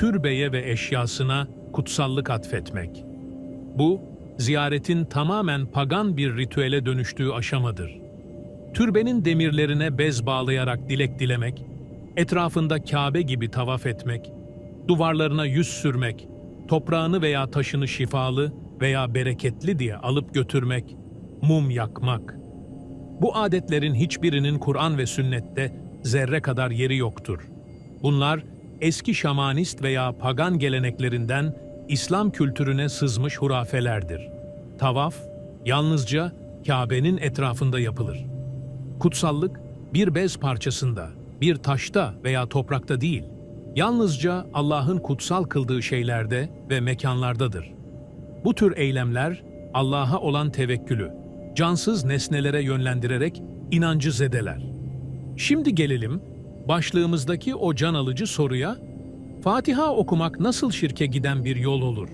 türbeye ve eşyasına kutsallık atfetmek. Bu, ziyaretin tamamen pagan bir ritüele dönüştüğü aşamadır. Türbenin demirlerine bez bağlayarak dilek dilemek, etrafında Kabe gibi tavaf etmek, duvarlarına yüz sürmek, toprağını veya taşını şifalı veya bereketli diye alıp götürmek, mum yakmak. Bu adetlerin hiçbirinin Kur'an ve sünnette zerre kadar yeri yoktur. Bunlar eski şamanist veya pagan geleneklerinden İslam kültürüne sızmış hurafelerdir. Tavaf yalnızca Kabe'nin etrafında yapılır. Kutsallık bir bez parçasında, bir taşta veya toprakta değil, yalnızca Allah'ın kutsal kıldığı şeylerde ve mekanlardadır. Bu tür eylemler Allah'a olan tevekkülü, cansız nesnelere yönlendirerek inancı zedeler. Şimdi gelelim başlığımızdaki o can alıcı soruya, Fatiha okumak nasıl şirke giden bir yol olur?